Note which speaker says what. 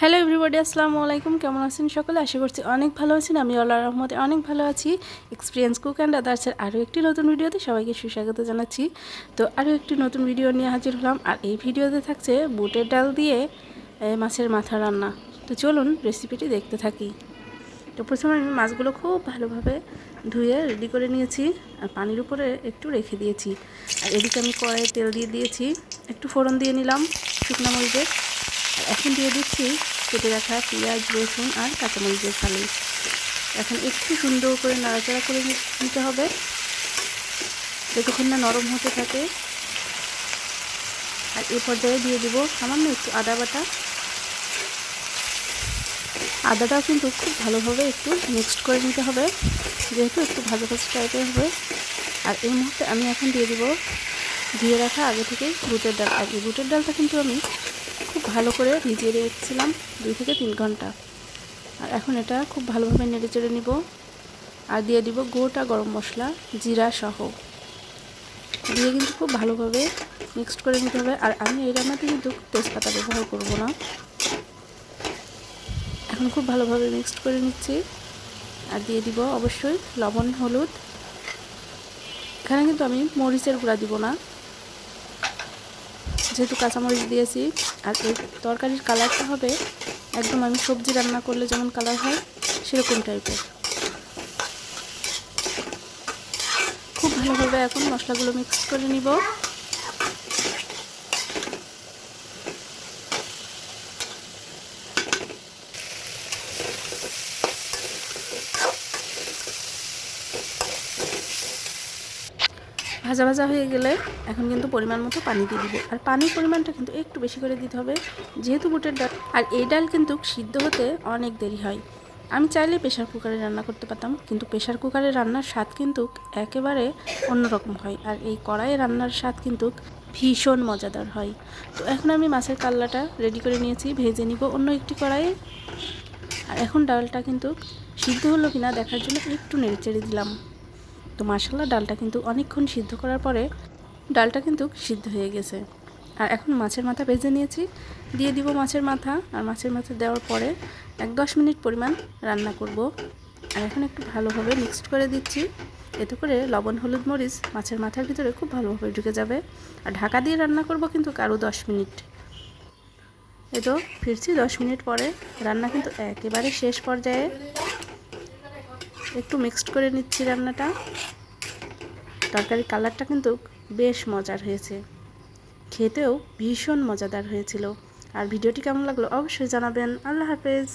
Speaker 1: Hello everybody আসসালামু আলাইকুম। কেমন আছেন সকলে? আশা করছি অনেক ভালো আছেন। আমি আল্লাহ রহমতে অনেক ভালো আছি। এক্সপিরিয়েন্স কুক অ্যান্ড আদার্সের আরও একটি নতুন ভিডিওতে সবাইকে সুস্বাগত জানাচ্ছি। তো আরও একটি নতুন ভিডিও নিয়ে হাজির হলাম। আর এই ভিডিওতে থাকছে বুটের ডাল দিয়ে মাছের মাথা রান্না। তো চলুন রেসিপিটি দেখতে থাকি। তো প্রথমে আমি মাছগুলো খুব ভালোভাবে ধুয়ে রেডি করে নিয়েছি। আর পানির উপরে একটু রেখে দিয়েছি। আর এদিকে আমি কড়াইয়ে তেল দিয়ে দিয়েছি। একটু ফোড়ন দিয়ে নিলাম শুকনো মরিচের। এখন দিয়ে দিচ্ছি কেটে রাখা পেঁয়াজ, রসুন আর কাঁচামরিচের ফালি। এখন একটু সুন্দর করে নাড়াচাড়া করে নিতে হবে। যতক্ষণ না নরম হতে থাকে। আর এ পর্যায়ে দিয়ে দেবো সামান্য একটু আদা বাটা। আদাটাও কিন্তু খুব ভালোভাবে একটু মিক্সড করে নিতে হবে। যেহেতু একটু ভাজা ভাজা টাইপের হবে। আর এই মুহূর্তে আমি এখন দিয়ে দিব দিয়ে রাখা আগে থেকেই বুটের ডাল। আর এই বুটের ডালটা কিন্তু আমি ভালো করে ভিজিয়ে রেখেছিলাম দুই থেকে তিন ঘণ্টা। আর এখন এটা খুব ভালোভাবে নেড়ে চেড়ে নিব। আর দিয়ে দিব গোটা গরম মশলা, জিরা সহ। দিয়ে কিন্তু খুব ভালোভাবে মিক্সড করে নিতে হবে। আর আমি এই রান্নাতে কিন্তু তেজপাতা ব্যবহার করব না। এখন খুব ভালোভাবে মিক্সড করে নিচ্ছি। আর দিয়ে দিব অবশ্যই লবণ, হলুদ। এখানে কিন্তু আমি মরিচের গুঁড়া দিব না। যেহেতু কাঁচামরিচ দিয়েছি, আর এই তরকারির কালারটা হবে একদম আমি সবজি রান্না করলে যেমন কালার হয় সেরকম টাইপের। খুব ভালোভাবে এখন মশলাগুলো মিক্স করে নিব। ভাজা ভাজা হয়ে গেলে এখন কিন্তু পরিমাণ মতো পানি দিয়ে দিব। আর পানির পরিমাণটা কিন্তু একটু বেশি করে দিতে হবে, যেহেতু বুটের ডাল। আর এই ডাল কিন্তু সিদ্ধ হতে অনেক দেরি হয়। আমি চাইলে প্রেশার কুকারে রান্না করতে পারতাম, কিন্তু প্রেশার কুকারে রান্নার স্বাদ কিন্তু একেবারে অন্যরকম হয়। আর এই কড়াইয়ে রান্নার স্বাদ কিন্তু ভীষণ মজাদার হয়। তো এখন আমি মাছের কাল্লাটা রেডি করে নিয়েছি, ভেজে নিব অন্য একটি কড়াইয়ে। আর এখন ডালটা কিন্তু সিদ্ধ হলো কিনা দেখার জন্য একটু নেড়ে চেড়ে দিলাম। তো মাসাল্লা ডালটা কিন্তু অনেকক্ষণ সিদ্ধ করার পরে ডালটা কিন্তু সিদ্ধ হয়ে গেছে। আর এখন মাছের মাথা ভেজে নিয়েছি। দিয়ে দিব মাছের মাথা। আর মাছের মাথা দেওয়ার পরে এক দশ মিনিট পরিমাণ রান্না করব। আর এখন একটু ভালোভাবে মিক্সড করে দিচ্ছি। এতে করে লবণ, হলুদ, মরিচ মাছের মাথার ভিতরে খুব ভালোভাবে ঢুকে যাবে। আর ঢাকা দিয়ে রান্না করব কিন্তু কারও দশ মিনিট। এই তো ফিরছি দশ মিনিট পরে। রান্না কিন্তু একেবারে শেষ পর্যায়ে। একটু মিক্সড করে নিচ্ছি রান্নাটা। তরকারির কালারটা কিন্তু বেশ মজার হয়েছে। খেতেও ভীষণ মজাদার হয়েছিল। আর ভিডিওটি কেমন লাগল অবশ্যই জানাবেন। আল্লাহ হাফেজ।